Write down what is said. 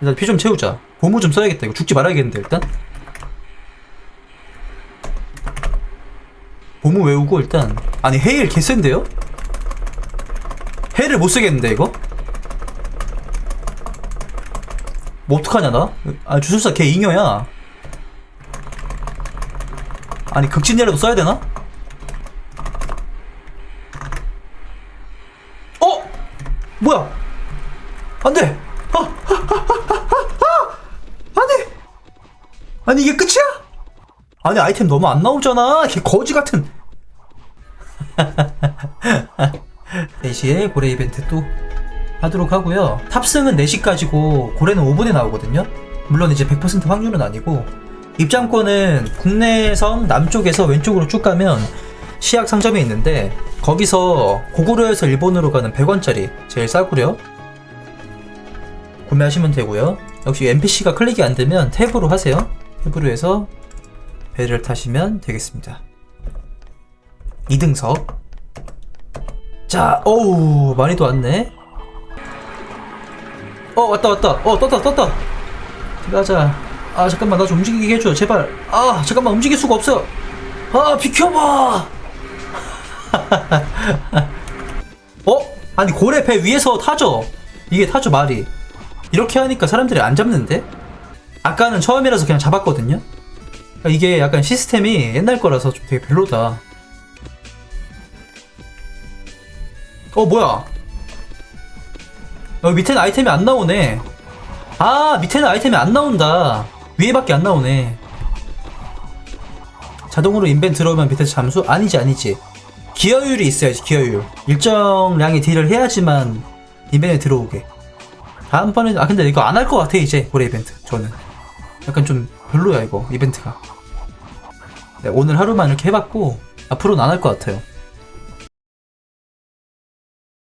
일단 피 좀 채우자 보무 좀 써야겠다 이거 죽지 말아야겠는데 일단 보무 외우고 일단 아니 헤일 개센데요? 헤일을 못 쓰겠는데 이거? 뭐 어떡하냐 나? 아 주술사 걔 잉여야 아니 극진이라도 써야 되나? 어? 뭐야? 안 돼! 아, 아, 아, 아, 아, 아! 안돼! 아니 이게 끝이야? 아니 아이템 너무 안 나오잖아. 걔 거지 같은. 4시에 고래 이벤트 또 하도록 하고요. 탑승은 4시까지고 고래는 5분에 나오거든요. 물론 이제 100% 확률은 아니고 입장권은 국내선 남쪽에서 왼쪽으로 쭉 가면 시약 상점이 있는데 거기서 고구려에서 일본으로 가는 100원짜리 제일 싸구려 구매하시면 되고요. 역시 NPC가 클릭이 안 되면 탭으로 하세요. 해서 배를 타시면 되겠습니다. 2등석. 자, 어우, 많이도 왔네. 어, 왔다, 왔다. 어, 떴다, 떴다. 가자. 아, 잠깐만, 나 좀 움직이게 해줘, 제발. 아, 잠깐만, 움직일 수가 없어. 아, 비켜봐! 어? 아니, 고래 배 위에서 타죠? 이게 타죠, 말이. 이렇게 하니까 사람들이 안 잡는데? 아까는 처음이라서 그냥 잡았거든요? 그러니까 이게 약간 시스템이 옛날 거라서 좀 되게 별로다. 어, 뭐야? 여기 밑에는 아이템이 안 나오네. 아, 밑에는 아이템이 안 나온다. 위에밖에 안 나오네. 자동으로 인벤 들어오면 밑에서 잠수? 아니지, 아니지. 기여율이 있어야지, 기여율. 일정량의 딜을 해야지만 인벤에 들어오게. 다음번에, 아, 근데 이거 안 할 것 같아, 이제, 고래 이벤트. 저는. 약간 좀 별로야, 이거, 이벤트가. 네, 오늘 하루만 이렇게 해봤고, 앞으로는 안 할 것 같아요.